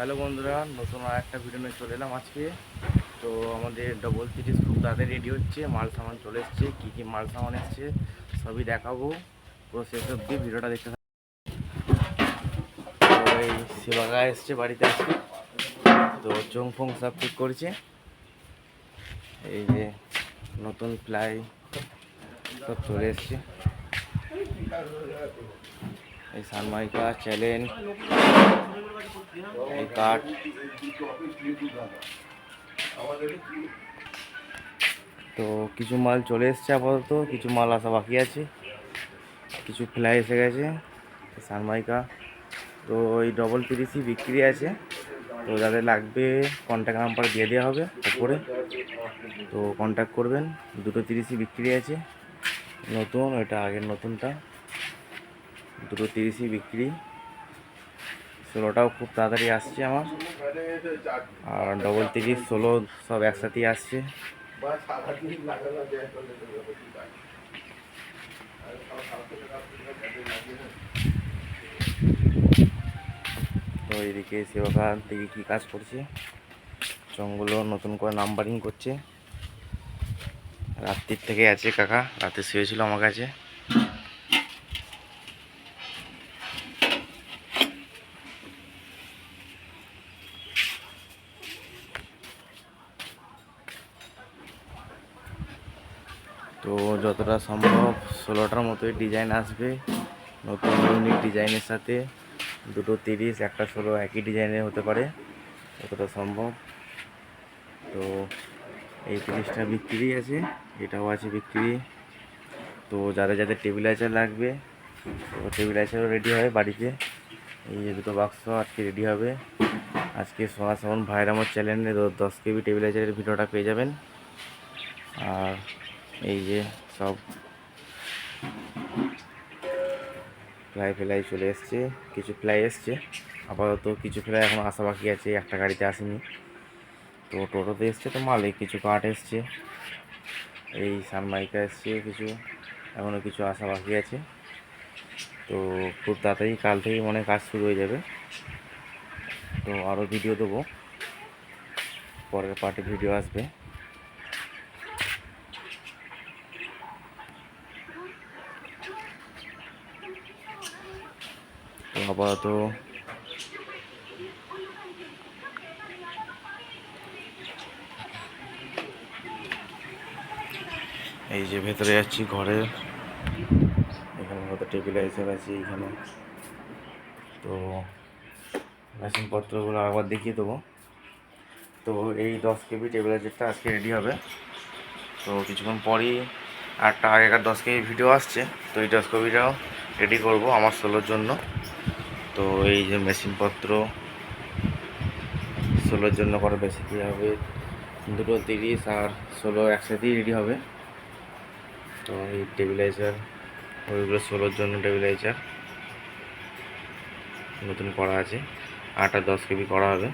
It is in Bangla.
হ্যালো বন্ধুরা, নতুন আর একটা ভিডিও নিয়ে চলে এলাম আজকে। তো আমাদের ডবল তিরিশ খুব তাড়াতাড়ি রেডি হচ্ছে, মাল সামান চলে এসছে, কী কী মাল সামান এসছে সবই দেখাবো। পুরো শেষ অব্দি ভিডিওটা দেখতে। তো এই শিবাগা এসছে বাড়িতে আজকে। তো চোং ফোং সব ঠিক করছে। এই যে নতুন প্লাই সব চলে এসছে। এই সানমাইকা চ্যালেঞ্জ। এই কাঠ তো কিছু মাল চলে এসছে আপাতত, কিছু মাল আসা বাকি আছে। কিছু ফ্লাই এসে গেছে সানমাইকা তো ওই ডবল তিরিশই বিক্রি আছে। তো যাদের লাগবে কন্ট্যাক্ট নাম্বার দিয়ে দেওয়া হবে উপরে তো কন্ট্যাক্ট করবেন, দুটো তিরিশই বিক্রি আছে। নতুন, এটা আগের নতুনটা। দুটো তিরিশই বিক্রি। ষোলোটাও খুব তাড়াতাড়ি আসছে আমার। আর ডবল তিরিশ, ষোলো সব একসাথেই আসছে। তো এদিকে সেবাকার দিকে কী কাজ করছে? চংগুলো নতুন করে নাম্বারিং করছে। রাত্রির থেকে আছে কাকা, রাতে শুয়েছিল আমার কাছে। তো যতটা সম্ভব ষোলোটার মতোই ডিজাইন আসবে। নতুন ইউনিক ডিজাইনের সাথে। দুটো তিরিশ, একটা ষোলো একই ডিজাইনের হতে পারে, যতটা সম্ভব। তো এই তিরিশটা বিক্রি আছে, এটাও আছে বিক্রি। তো যাদের যাদের টেবিলাইজার লাগবে, তো টেবিলাইজারও রেডি হবে বাড়িতে। এই যে দুটো বাক্স আজকে রেডি হবে। আজকে সোনা সামন ভাইরামর চ্যানেলে দশ কেবি টেবিলাইজারের ভিডিওটা পেয়ে যাবেন। আর এই যে সব ফ্লাই ফ্লাই চলে এসছে, কিছু ফ্লাই এসছে। আপাতত কিছু ফ্লাই এখন আসা বাকি আছে, একটা গাড়িতে আসেনি। তো টোটোতে এসছে তো মালে কিছু কাঠ এসছে। এই সানমাইকা এসছে কিছু এখনও কিছু আসা বাকি আছে। তো খুব তাড়াতাড়ি কাল থেকেই মনে কাজ শুরু হয়ে যাবে। তো আরও ভিডিও দেবো, পরের পার্টি ভিডিও আসবে। তো আপাতত। এই যে ভেতরে যাচ্ছি ঘরে। এখানে হয়তো টেবিলাইজার আছে এখানে। তো মেশিনপত্রগুলো আবার দেখিয়ে দেবো। তো এই দশ কেবি টেবিলাইজারটা আজকে রেডি হবে। তো কিছুক্ষণ পরই একটা আগেকার দশ কেবি ভিডিও আসছে। তো এই দশ কেবিটাও রেডি করব আমার ষোলোর জন্য। তো এই যে মেশিনপত্র, ষোলোর জন্য করে বেশি কী হবে। দুটো তিরিশ আর ষোলো একসাথেই রেডি হবে। তো এই টেবিলাইজার ওইগুলো ষোলোর জন্য টেবিলাইজার নতুন করা আছে। আট দশ কেবি করা হবে।